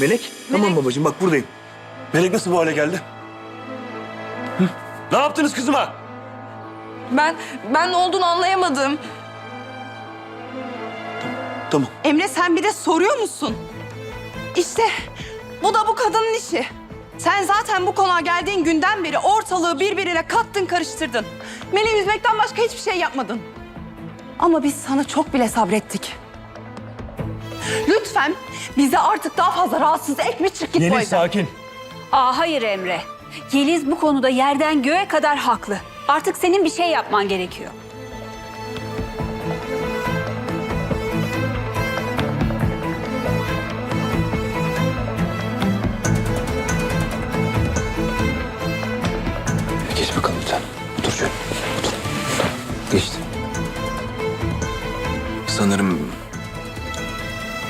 Melek? Tamam babacığım bak buradayım. Melek nasıl bu hale geldi? Hı? Ne yaptınız kızıma? Ben, ben ne olduğunu anlayamadım. Tamam. Emre sen bir de soruyor musun? İşte bu da bu kadının işi. Sen zaten bu konağa geldiğin günden beri ortalığı birbirine kattın karıştırdın. Melih üzmekten başka hiçbir şey yapmadın. Ama biz sana çok bile sabrettik. Lütfen bizi artık daha fazla rahatsız etme çık git bu evden. sakin. Aa hayır Emre. Yeliz bu konuda yerden göğe kadar haklı. Artık senin bir şey yapman gerekiyor. Geç bakalım lütfen. Otur şöyle. Otur. Geçti. Sanırım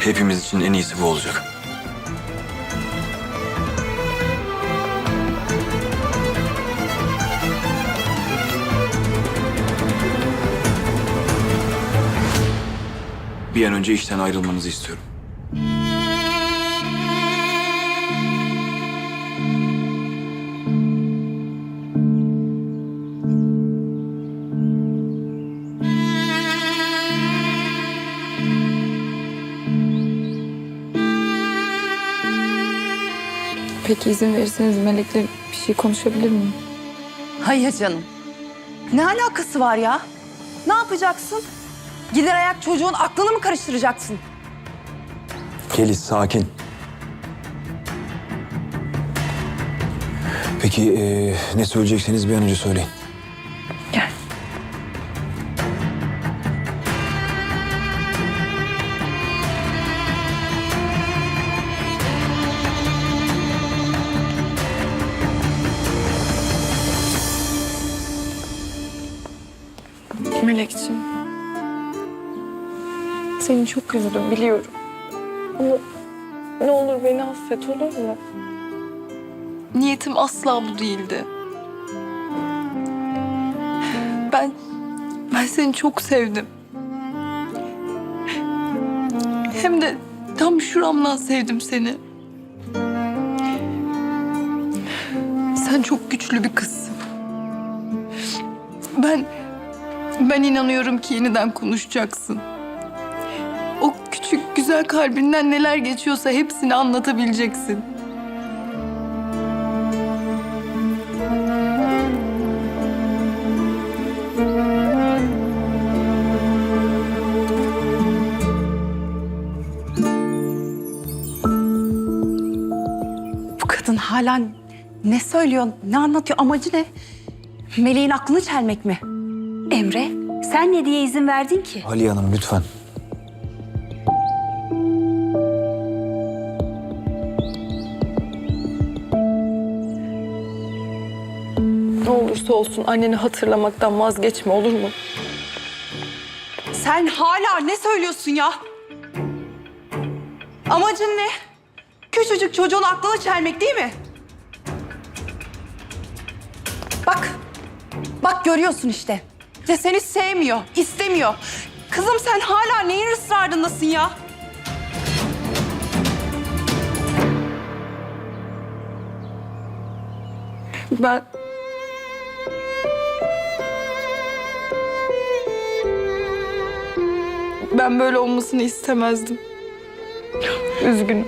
hepimiz için en iyisi bu olacak. Bir an önce işten ayrılmanızı istiyorum. Peki izin verirseniz Melek'le bir şey konuşabilir miyim? Hayır canım. Ne alakası var ya? Ne yapacaksın? Gider ayak çocuğun aklını mı karıştıracaksın? Kelis sakin. Peki eee, ne söyleyecekseniz bir an önce söyleyin. Seni çok üzdüm biliyorum. Ama ne olur beni affet olur mu? Niyetim asla bu değildi. Ben ben seni çok sevdim. Hem de tam şuramdan sevdim seni. Sen çok güçlü bir kızsın. Ben ben inanıyorum ki yeniden konuşacaksın. Küçük güzel kalbinden neler geçiyorsa hepsini anlatabileceksin. Bu kadın hala ne söylüyor, ne anlatıyor, amacı ne? Meleğin aklını çelmek mi? Emre, sen ne diye izin verdin ki? Ali Hanım lütfen. Ne olursa olsun anneni hatırlamaktan vazgeçme olur mu? Sen hala ne söylüyorsun ya? Amacın ne? Küçücük çocuğun aklını çelmek değil mi? Bak, bak görüyorsun işte. Ve seni sevmiyor, istemiyor. Kızım sen hala neyin ısrarındasın ya? Ben... Ben böyle olmasını istemezdim. Üzgünüm.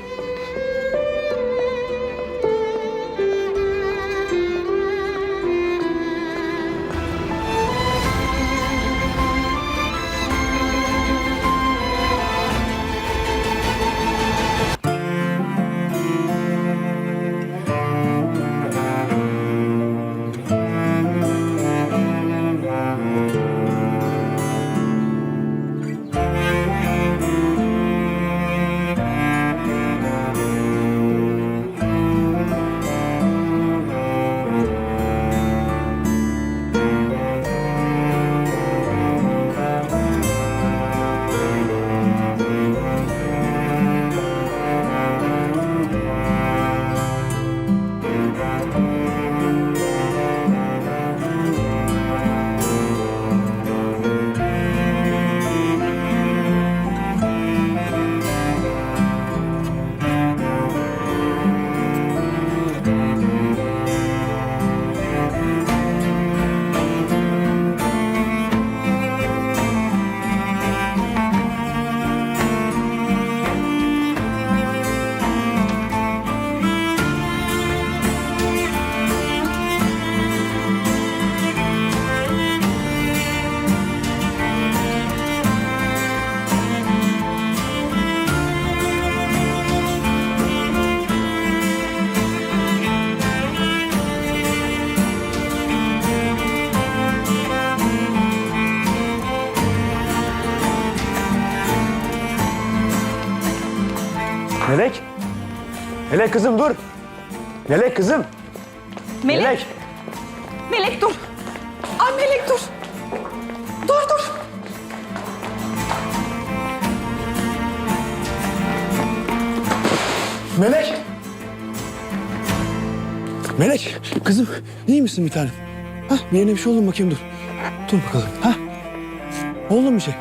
Melek kızım dur. Melek kızım. Melek. Melek. Melek dur. Ay Melek dur. Dur dur. Melek. Melek kızım iyi misin bir tanem? Ha bir yerine bir şey oldu mu bakayım dur. Dur bakalım. Ha? Oldu mu bir şey?